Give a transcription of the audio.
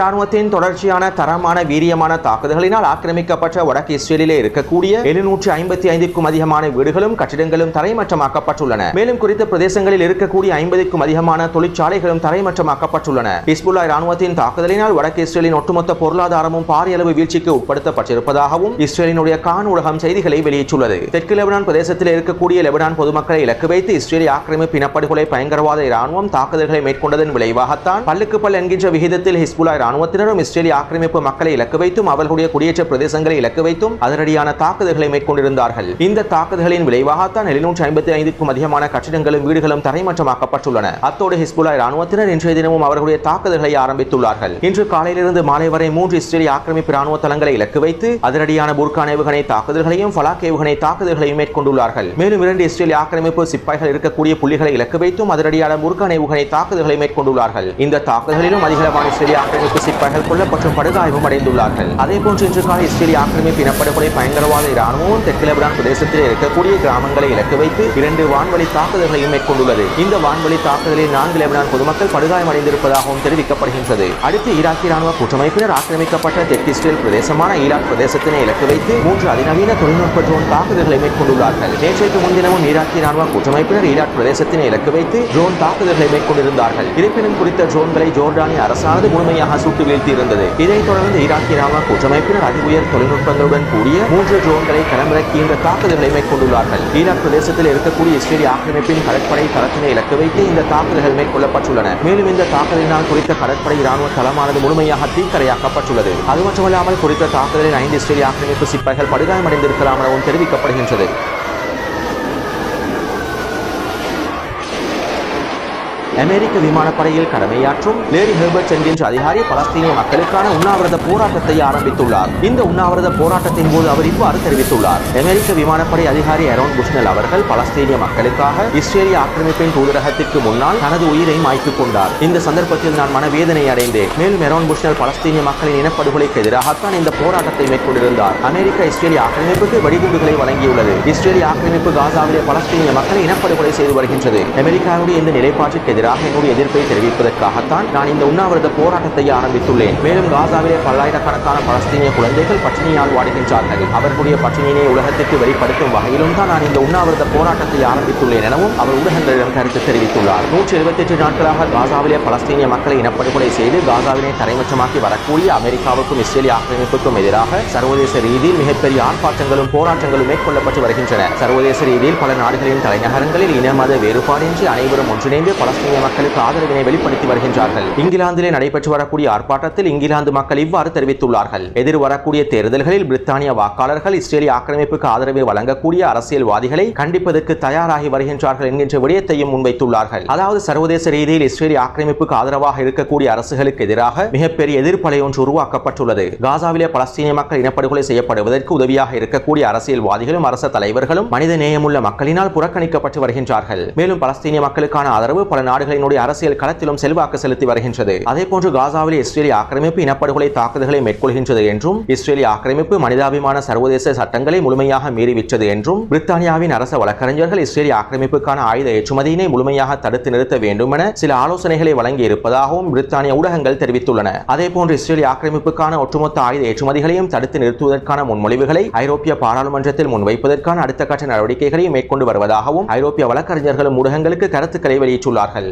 ராணுவத்தின் தொடர்ச்சியான தரமான வீரியமான தாக்குதல்களினால் ஆக்கிரமிக்கப்பட்ட வடக்கு இஸ்ரேலிலே இருக்கக்கூடிய எழுநூற்றி ஐம்பத்தி ஐந்திற்கும் அதிகமான வீடுகளும் கட்டிடங்களும் தரைமட்டமாக்கப்பட்டுள்ளன. மேலும் குறித்த பிரதேசங்களில் இருக்கக்கூடிய ஐம்பதுக்கும் அதிகமான தொழிற்சாலைகளும் தரைமட்டமாக்கப்பட்டுள்ளன. ஹிஸ்புல்லா ராணுவத்தின் தாக்குதலினால் வடக்கு இஸ்ரேலின் ஒட்டுமொத்த பொருளாதாரமும் பாரிய அளவு வீழ்ச்சிக்கு உட்படுத்தப்பட்டிருப்பதாகவும் இஸ்ரேலினுடைய கான் ஊடகம் செய்திகளை வெளியிட்டுள்ளது. தெற்கு லெபனான் பிரதேசத்தில் இருக்கக்கூடிய லெபனான் பொதுமக்களை இலக்கு வைத்து இஸ்ரேலிய ஆக்கிரமிப்பு இனப்படுகொலை பயங்கரவாத ராணுவம் தாக்குதல்களை மேற்கொண்டதன் விளைவாகத்தான் பல்லுக்கு பல் என்கின்ற விகிதத்தில் ஹிஸ்புல்லா ராணுவத்தினரும் இஸ்ரேலிய ஆக்கிரமிப்பு மக்களை இலக்கு வைத்தும் அவர்களுடைய குடியேற்ற பிரதேசங்களை இலக்கு வைத்தும் அதனடியான தாக்குதல்களை மேற்கொண்டிருந்தார்கள். இந்த தாக்குதல்களின் விளைவாகத்தான் எழுநூற்றி ஐம்பத்தி ஐந்துக்கும் அதிகமான கட்டிடங்களும் வீடுகளும் தரைமட்டமாக்கப்பட்டுள்ளன. அத்தோடு ஹிஸ்புல்லா ராணுவத்தினர் இன்றைய தினமும் அவர்களுடைய தாக்குதல்களை ஆரம்பித்துள்ளார்கள். இன்று காலையிலிருந்து மாலை வரை மூன்று இஸ்ரேலிய ஆக்கிரமிப்பு ராணுவ தளங்களை இலக்கு வைத்து அதனடியான புர்கான் ஏவுகணை தாக்குதல்களையும் ஃபலாக் ஏவுகணை தாக்குதல்களையும் மேற்கொண்டுள்ளார்கள். மேலும் இரண்டு இஸ்ரேலிய ஆக்கிரமிப்பு சிப்பாய்கள் இருக்கக்கூடிய புள்ளிகளை இலக்கு வைத்தும் அதனடியான புர்கான் ஏவுகணை தாக்குதல்களை மேற்கொண்டுள்ளார்கள். இந்த தாக்குதலிலும் அதிகளவான இஸ்ரேலிய ஆக்கிரமிப்பு சிப்பாய்கள் கொல்லப்பட்டும் படுகாயமும் அடைந்துள்ளார்கள். அதே போன்று இன்று காலை இஸ்ரேலிய ஆக்கிரமிப்பு இனப்படுகொலை பயங்கரவாத இராணுவமும் தெற்கு லெபனான் பிரதேசத்தில் இருக்கக்கூடிய கிராமங்களை இலக்கு வைத்து இரண்டு வான்வழி தாக்குதல்களையும் மேற்கொண்டுள்ளது. இந்த வான்வழி தாக்குதலில் நான்கு லெபனான் பொதுமக்கள் படுகாயம் அடைந்திருப்பதாகவும் தெரிவிக்கப்படுகின்றது. அடுத்து ஈராக்கிய ராணுவ கூட்டமைப்பினர் ஆக்கிரமிக்கப்பட்ட தெற்கு இஸ்ரேல் பிரதேசமான ஈராக் பிரதேசத்தினை இலக்கு வைத்து மூன்று அதிநவீன தொழில்நுட்ப ட்ரோன் தாக்குதல்களை மேற்கொண்டுள்ளார்கள். நேற்றைக்கு முன்தினமும் ஈராக்கிய ராணுவ கூட்டமைப்பினர் ஈராக் பிரதேசத்தினை இலக்கு வைத்து ட்ரோன் தாக்குதல்களை மேற்கொண்டிருந்தார்கள். இருப்பினும் குறித்த ட்ரோன்களை ஜோர்டானிய அரசானது முழுமையாக சுட்டு வீழ்த்தியிருந்தது இதைத் தொடர்ந்து ஈராக்கிய ராணுவ கூட்டமைப்பினர் அதிஉயர் தொழில்நுட்பங்களுடன் கூடிய மூன்று ட்ரோன்களை களமிறக்கின்ற தாக்குதல் நிலைமை மேற்கொண்டுள்ளார்கள் ஈராக் பிரதேசத்தில் இருக்கக்கூடிய இஸ்ரேலிய ஆக்கிரமிப்பின் கடற்படை தளத்தினை இலக்கு வைத்து இந்த தாக்குதல்கள் மேற்கொள்ளப்பட்டுள்ளன. மேலும் இந்த தாக்குதலினால் குறித்த கடற்படை ராணுவ தளமானது முழுமையாக தீக்கரையாக்கப்பட்டுள்ளது. அது மட்டுமல்லாமல் குறித்த தாக்குதலில் ஐந்து இஸ்ரேலிய ஆக்கிரமிப்பு சிப்பாய்கள் படுகாயமடைந்திருக்கலாம் எனவும் தெரிவிக்கப்படுகின்றது. அமெரிக்க விமானப்படையில் கடமையாற்றும் லேடி ஹெர்பர்ட் என்கின்ற அதிகாரி பலஸ்தீனிய மக்களுக்கான உண்ணாவிரத போராட்டத்தை ஆரம்பித்துள்ளார். இந்த உண்ணாவிரத போராட்டத்தின் போது அவர் இவ்வாறு தெரிவித்துள்ளார். அமெரிக்க விமானப்படை அதிகாரி அரோன் புஷ்னல் அவர்கள் பலஸ்தீனிய மக்களுக்காக இஸ்ரேலிய ஆக்கிரமிப்பின் தூதரகத்திற்கு முன்னால் தனது உயிரை மாய்த்துக் கொண்டார். இந்த சந்தர்ப்பத்தில் நான் மனவேதனை அடைந்தேன். மேலும் எரோன் புஷ்னல் பலஸ்தீனிய மக்களின் இனப்படுகொலைக்கு எதிராகத்தான் இந்த போராட்டத்தை மேற்கொண்டிருந்தார். அமெரிக்கா இஸ்ரேலிய ஆக்கிரமிப்புக்கு வெடிகுண்டுகளை வழங்கியுள்ளது. இஸ்ரேலிய ஆக்கிரமிப்பு காசாவிலே பலஸ்தீனிய மக்களை இனப்படுகொலை செய்து வருகின்றது. அமெரிக்காவுடைய இந்த நிலைப்பாட்டிற்கு எதிராக என்னுடைய எதிர்ப்பை தெரிவிப்பதற்காகத்தான் நான் இந்த உண்ணாவிரத போராட்டத்தை ஆரம்பித்துள்ளேன். மேலும் காசாவிலே பல்லாயிரக்கணக்கான பலஸ்தீனிய குழந்தைகள் பட்டினியால் வாடுகின்றார்கள். அவர்களுடைய பட்டினியினை உலகத்திற்கு வெளிப்படுத்தும் வகையிலும் தான் நான் இந்த உண்ணாவிரத போராட்டத்தை ஆரம்பித்துள்ளேன் எனவும் அவர் ஊடகங்களிடம் கருத்து தெரிவித்துள்ளார். நூற்றி எழுபத்தி எட்டு நாட்களாக காசாவிலே பலஸ்தீனிய மக்களை இனப்படுகொலை செய்து காசாவினை தரைமட்டமாக்கி வரக்கூடிய அமெரிக்காவுக்கும் இஸ்ரேலிய ஆக்கிரமிப்புக்கும் எதிராக சர்வதேச ரீதியில் மிகப்பெரிய ஆர்ப்பாட்டங்களும் போராட்டங்களும் மேற்கொள்ளப்பட்டு வருகின்றன. சர்வதேச ரீதியில் பல நாடுகளின் தலைநகரங்களில் இன மத வேறுபாடின்றி அனைவரும் ஒன்றிணைந்து பலஸ்தீனிய மக்களுக்கு ஆதரவினை வெளிப்படுத்தி வருகின்றார்கள். இங்கிலாந்திலே நடைபெற்று வரக்கூடிய ஆர்ப்பாட்டத்தில் இங்கிலாந்து மக்கள் இவ்வாறு தெரிவித்துள்ளார்கள். எதிர் வரக்கூடிய தேர்தல்களில் பிரித்தானிய வாக்காளர்கள் இஸ்ரேலிய ஆக்கிரமிப்புக்கு ஆதரவை வழங்கக்கூடிய அரசியல்வாதிகளை கண்டிப்பதற்கு தயாராகி வருகின்றார்கள் என்கின்ற விடயத்தையும் முன்வைத்துள்ளார்கள். அதாவது சர்வதேச ரீதியில் இஸ்ரேலிய ஆக்கிரமிப்புக்கு ஆதரவாக இருக்கக்கூடிய அரசுகளுக்கு எதிராக மிகப்பெரிய எதிர்ப்பலை ஒன்று உருவாக்கப்பட்டுள்ளது. காசாவிலே பலஸ்தீனிய மக்கள் இனப்படுகொலை செய்யப்படுவதற்கு உதவியாக இருக்கக்கூடிய அரசியல்வாதிகளும் அரச தலைவர்களும் மனித நேயமுள்ள மக்களினால் புறக்கணிக்கப்பட்டு வருகின்றார்கள். மேலும் பலஸ்தீனிய மக்களுக்கான ஆதரவு பல நாடுகளினுடைய அரசியல் களத்திலும் செல்வாக்கு செலுத்தி வருகின்றது. அதே போன்று காசாவில் இஸ்ரேலிய ஆக்கிரமிப்பு இனப்படுகொலை தாக்குதல்களை மேற்கொள்கின்றது என்றும் இஸ்ரேலிய ஆக்கிரமிப்பு மனிதாபிமான சர்வதேச சட்டங்களை முழுமையாக மீறிவிட்டது என்றும் பிரித்தானியாவின் அரச வழக்கறிஞர்கள் இஸ்ரேலிய ஆக்கிரமிப்புக்கான ஆயுத ஏற்றுமதியினை முழுமையாக தடுத்து நிறுத்த வேண்டும் என சில ஆலோசனைகளை வழங்கி இருப்பதாகவும் பிரித்தானிய ஊடகங்கள் தெரிவித்துள்ளன. அதேபோன்று இஸ்ரேலிய ஆக்கிரமிப்புக்கான ஒட்டுமொத்த ஆயுத ஏற்றுமதிகளையும் தடுத்து நிறுத்துவதற்கான முன்மொழிவுகளை ஐரோப்பிய பாராளுமன்றத்தில் முன்வைப்பதற்கான அடுத்த கட்ட நடவடிக்கைகளையும் மேற்கொண்டு வருவதாகவும் ஐரோப்பிய வழக்கறிஞர்களும் ஊடகங்களுக்கு கருத்துக்களை வெளியிட்டுள்ளார்கள்.